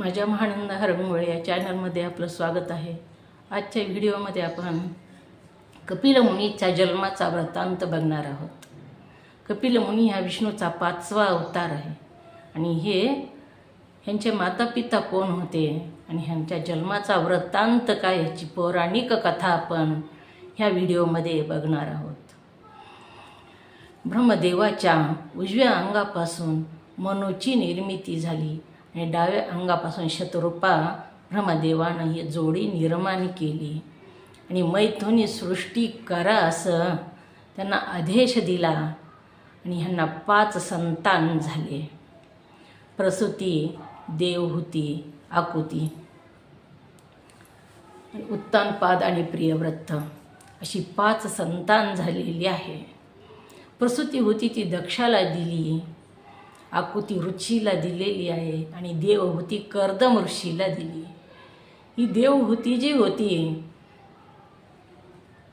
माझ्या महानंद हरंगोळे या चॅनलमध्ये आपलं स्वागत आहे. आजच्या व्हिडिओमध्ये आपण कपिलमुनीचा जन्माचा वृत्तांत बघणार आहोत. कपिलमुनी हा विष्णूचा पाचवा अवतार आहे. आणि हे ह्यांचे माता पिता कोण होते आणि ह्यांच्या जन्माचा वृत्तांत काय ह्याची पौराणिक कथा आपण ह्या व्हिडिओमध्ये बघणार आहोत. ब्रह्मदेवाच्या उजव्या अंगापासून मनूची निर्मिती झाली. आणि डाव्या अंगापासून शतरूपा ब्रह्मदेवानं ही जोडी निर्माण केली. आणि मैथुनी सृष्टी करा असं त्यांना आदेश दिला आणि ह्यांना पाच संतान झाले. प्रसूती देवहूती आकुती. उत्तानपाद आणि प्रियव्रत अशी पाच संतान झालेली आहे. प्रसूती होती ती दक्षाला दिली. आकृती ऋषीला दिलेली आहे आणि देवहूती कर्दम ऋषीला दिली ही देवहूती जी होती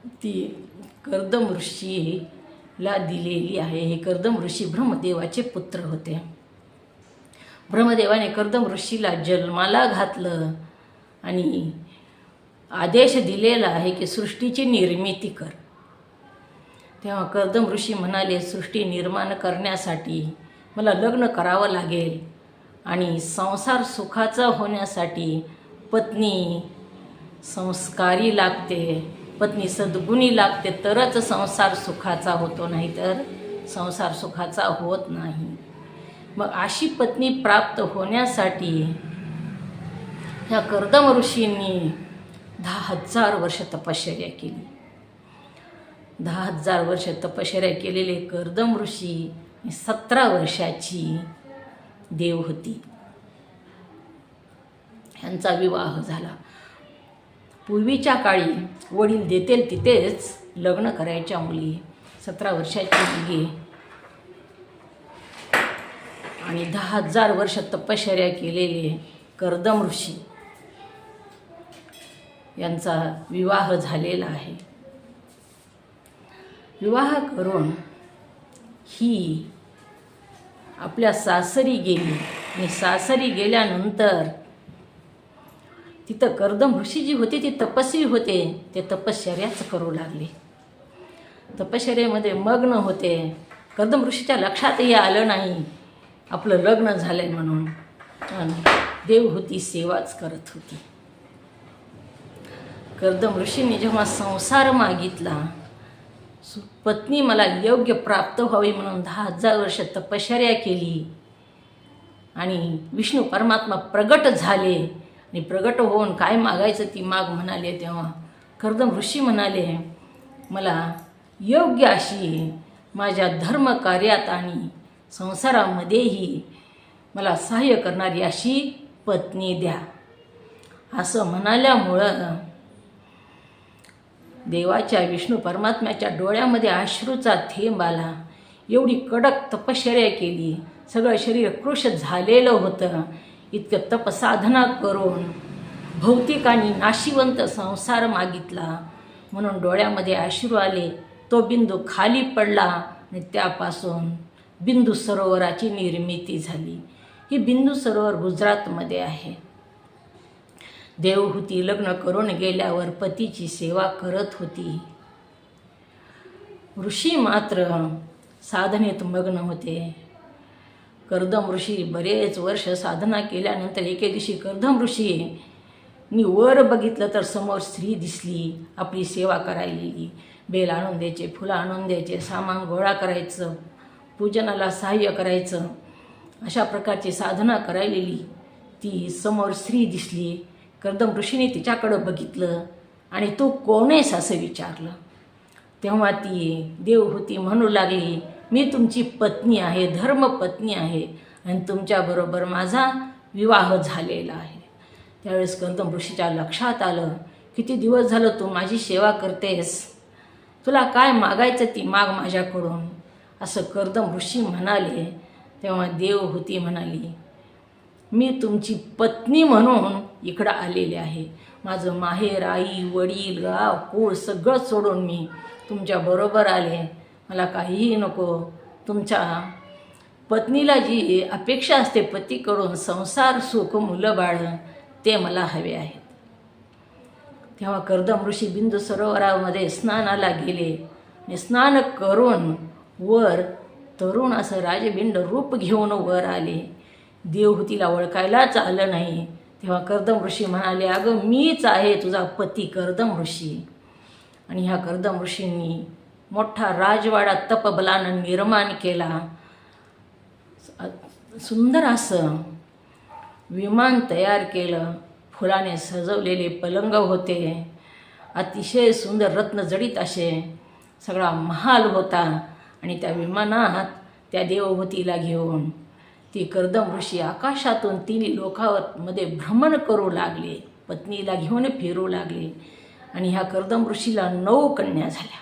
ती कर्दम ऋषीला दिलेली आहे. हे कर्दम ऋषी ब्रह्मदेवाचे पुत्र होते. ब्रह्मदेवाने कर्दम ऋषीला जन्माला घातलं आणि आदेश दिलेला आहे की सृष्टीची निर्मिती कर. तेव्हा कर्दम ऋषी म्हणाले सृष्टी निर्माण करण्यासाठी मला लग्न करावं लागेल. आणि संसार सुखाचा होण्यासाठी पत्नी संस्कारी लागते. पत्नी सद्गुणी लागते. तरच संसार सुखाचा होतो नाही तर संसार सुखाचा होत नाही. मग अशी पत्नी प्राप्त होण्यासाठी ह्या कर्दम ऋषींनी दहा हजार वर्ष तपश्चर्या केली. दहा हजार वर्ष तपश्चर्या केलेले कर्दम ऋषी सतरा वर्षाची देव होती. ह्यांचा विवाह झाला. पूर्वीच्या काळी वडील देतील तिथेच लग्न करायच्या मुली सतरा वर्षाची मुलगी आणि दहा हजार वर्ष तपश्चर्या केलेले कर्दम ऋषी यांचा विवाह झालेला आहे. विवाह करून ही आपल्या सासरी गेली. आणि सासरी गेल्यानंतर तिथं कर्दम ऋषी जी होती ती तपस्वी होते. ते तपश्चर्याच करू लागले. तपश्चर्यामध्ये मग्न होते. कर्दम ऋषीच्या लक्षातही आलं नाही. आपलं लग्न झालंय म्हणून. देव होती सेवाच करत होती. कर्दम ऋषींनी जेव्हा संसार मागितला पत्नी मला योग्य प्राप्त व्हावी म्हणून दहा हजार वर्ष तपश्चर्या केली. आणि विष्णू परमात्मा प्रगट झाले. आणि प्रगट होऊन काय मागायचं ती माग म्हणाले तेव्हा कर्दम ऋषी म्हणाले मला योग्य अशी माझ्या धर्मकार्यात आणि संसारामध्येही मला सहाय्य करणारी अशी पत्नी द्या. असं म्हणाल्यामुळं देवाच्या विष्णू परमात्म्याच्या डोळ्यामध्ये अश्रूचा थेंब आला. एवढी कडक तपश्चर्या केली. सगळं शरीर कृश झालेलं होतं. इतकं तपसाधना करून भौतिक आणि नाशिवंत संसार मागितला. म्हणून डोळ्यामध्ये अश्रू आले. तो बिंदू खाली पडला आणि त्यापासून बिंदू सरोवराची निर्मिती झाली. ही बिंदू सरोवर गुजरातमध्ये आहे. देवहूती लग्न करून गेल्यावर पतीची सेवा करत होती. ऋषी मात्र साधनेत मग्न होते. कर्दम ऋषी बरेच वर्ष साधना केल्यानंतर एके दिवशी कर्दम ऋषी मी वर बघितलं तर समोर स्त्री दिसली आपली सेवा करायलेली बेल आणून द्यायचे फुलं आणून द्यायचे सामान गोळा करायचं पूजनाला सहाय्य करायचं. अशा प्रकारची साधना करायलेली. ती समोर स्त्री दिसली. कर्दम ऋषीने तिच्याकडं बघितलं आणि तू कोण आहेस असं विचारलं? तेव्हा ती देवहूती म्हणू लागली मी तुमची पत्नी आहे धर्मपत्नी आहे आणि तुमच्याबरोबर माझा विवाह झालेला आहे. त्यावेळेस कर्दम ऋषीच्या लक्षात आलं किती दिवस झालं तू माझी सेवा करतेस? तुला काय मागायचं ती माग माझ्याकडून? असं कर्दम ऋषी म्हणाले. तेव्हा देवहूती म्हणाली मी तुमची पत्नी म्हणून इकडं आलेले आहे. माझं माहेर आई वडील गाव कूळ सगळं सोडून मी तुमच्याबरोबर आले. मला काहीही नको. तुमच्या पत्नीला जी अपेक्षा असते पतीकडून संसार सुख मुलं बाळ ते मला हवे आहेत. तेव्हा कर्दम ऋषी बिंदू सरोवरामध्ये स्नानाला गेले. आणि स्नान करून वर तरुण असं राजबिंड रूप घेऊन वर आले. देवहूतीला ओळखायलाच आलं नाही. तेव्हा कर्दम ऋषी म्हणाले अगं मीच आहे तुझा पती कर्दम ऋषी. आणि ह्या कर्दम ऋषींनी मोठा राजवाडा तपबलानं निर्माण केला. सुंदर असं विमान तयार केलं. फुलाने सजवलेले पलंग होते. अतिशय सुंदर रत्नजडित असे सगळा महाल होता. आणि त्या विमानात त्या देवभूतीला घेऊन ती कर्दम ऋषी आकाशातून तिने लोकांमध्ये भ्रमण करू लागले. पत्नीला घेऊन फिरू लागले. आणि ह्या कर्दम ऋषीला नऊ कन्या झाल्या.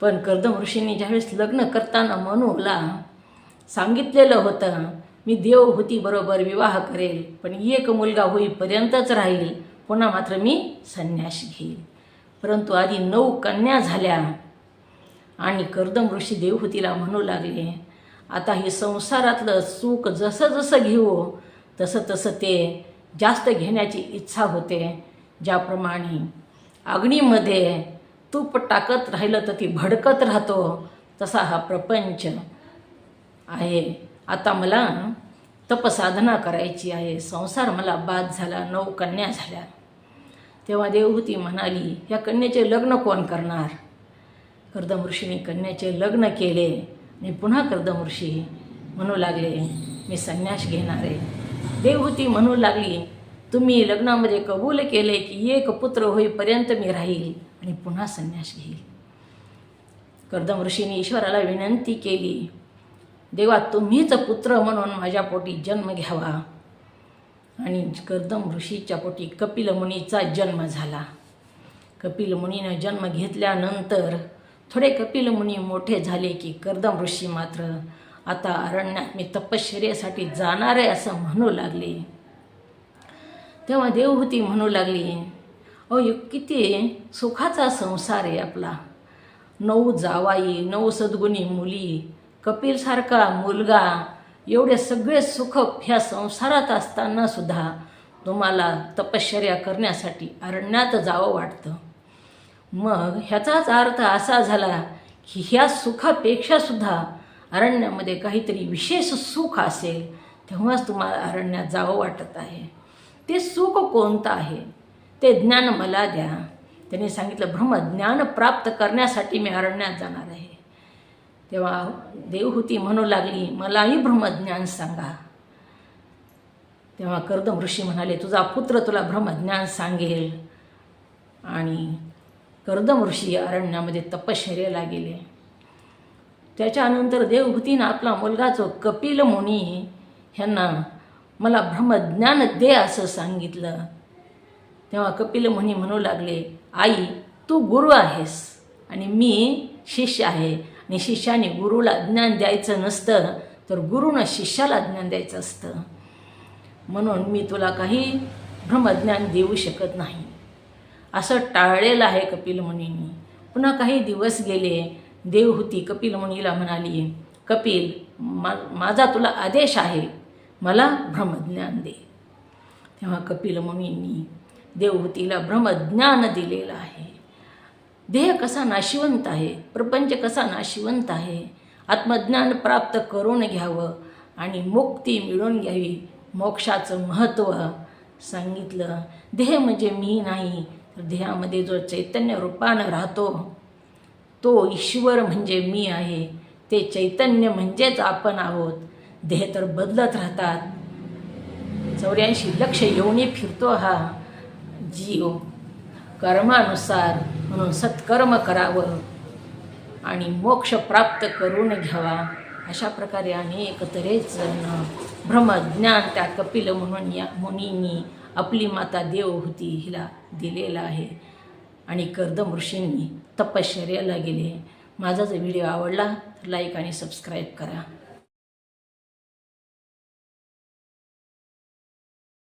पण कर्दम ऋषींनी ज्यावेळेस लग्न करताना मनूला सांगितलेलं होतं मी देवहूतीबरोबर विवाह करेल पण एक मुलगा होईपर्यंतच राहील. पुन्हा मात्र मी संन्यास घेईल. परंतु आधी नऊ कन्या झाल्या. आणि कर्दम ऋषी देवहूतीला म्हणू लागले आता हे संसारातलं सुख जसं जसं घेऊ तसं तसं ते जास्त घेण्याची इच्छा होते. ज्याप्रमाणे अग्नीमध्ये तूप टाकत राहिलं तर ती भडकत राहतो. तसा हा प्रपंच आहे. आता मला तपसाधना करायची आहे. संसार मला बाद झाला नऊ कन्या झाल्या. तेव्हा देवहूती म्हणाली या कन्याचे लग्न कोण करणार? कर्दम ऋषीने कन्याचे लग्न केले. आणि पुन्हा कर्दम ऋषी म्हणू लागले मी संन्यास घेणार. आहे देवहूती म्हणू लागली तुम्ही लग्नामध्ये कबूल केले की एक पुत्र होईपर्यंत मी राहील आणि पुन्हा संन्यास घेईल. कर्दम ऋषीने ईश्वराला विनंती केली देवा तुम्हीच पुत्र म्हणून माझ्या पोटी जन्म घ्यावा. आणि कर्दम ऋषीच्या पोटी कपिल मुनीचा जन्म झाला. कपिल मुनीनं जन्म घेतल्यानंतर थोडे कपिलमुनी मोठे झाले की कर्दम ऋषी मात्र आता अरण्यात मी तपश्चर्यासाठी जाणार आहे असं म्हणू लागले. तेव्हा देवहूती म्हणू लागली अहो किती सुखाचा संसार आहे आपला. नऊ जावाई नऊ सद्गुणी मुली कपिलसारखा मुलगा एवढे सगळे सुख ह्या संसारात असताना सुद्धा तुम्हाला तपश्चर्या करण्यासाठी अरण्यात जावं वाटतं. मग ह्याचाच अर्थ असा झाला की ह्या सुखापेक्षासुद्धा अरण्यामध्ये काहीतरी विशेष सुख असेल तेव्हाच तुम्हाला अरण्यात जावं वाटत आहे. ते सुख कोणतं आहे? ते ज्ञान मला द्या. त्याने सांगितलं ब्रह्मज्ञान प्राप्त करण्यासाठी मी अरण्यात जाणार आहे. तेव्हा देवहूती म्हणू लागली मलाही ब्रह्मज्ञान सांगा. तेव्हा कर्दम ऋषी म्हणाले तुझा पुत्र तुला ब्रह्मज्ञान सांगेल. आणि कर्दम ऋषी अरण्यामध्ये तपश्चर्याला गेले त्याच्यानंतर देवभूतीनं आपला मुलगा जो कपिल मुनी ह्यांना मला ब्रह्मज्ञान दे असं सांगितलं. तेव्हा कपिल मुनी म्हणू लागले आई तू गुरु आहेस आणि मी शिष्य आहे आणि शिष्याने गुरुला ज्ञान द्यायचं नसतं तर गुरुनं शिष्याला ज्ञान द्यायचं असतं. म्हणून मी तुला काही ब्रह्मज्ञान देऊ शकत नाही. असं टाळलेलं आहे कपिल मुनींनी. पुन्हा काही दिवस गेले देवहूती कपिल मुनीला म्हणाली कपिल मा माझा तुला आदेश आहे. मला ब्रह्मज्ञान दे. तेव्हा कपिल मुनींनी देवहूतीला ब्रह्मज्ञान दिलेलं आहे. देह कसा नाशिवंत आहे प्रपंच कसा नाशिवंत आहे आत्मज्ञान प्राप्त करून घ्यावं आणि मुक्ती मिळवून घ्यावी मोक्षाचं महत्त्व सांगितलं. देह म्हणजे मी नाही हृदयामध्ये देहामध्ये जो चैतन्य रूपानं राहतो तो ईश्वर म्हणजे मी आहे. ते चैतन्य म्हणजेच आपण आहोत. देह तर बदलत राहतात. चौऱ्याऐंशी लक्ष येऊनी फिरतो हा जीव. कर्मानुसार म्हणून सत्कर्म करावं आणि मोक्ष प्राप्त करून घ्यावा. अशा प्रकारे अनेक तऱ्हेच ब्रह्मज्ञान त्या कपिल म्हणून या मुनींनी आपली माता देव होती हिला दिलेला आहे. आणि कर्दम ऋषींनी तपश्चर्याला गेले. माझा जर व्हिडिओ आवडला तर लाईक आणि सबस्क्राईब करा.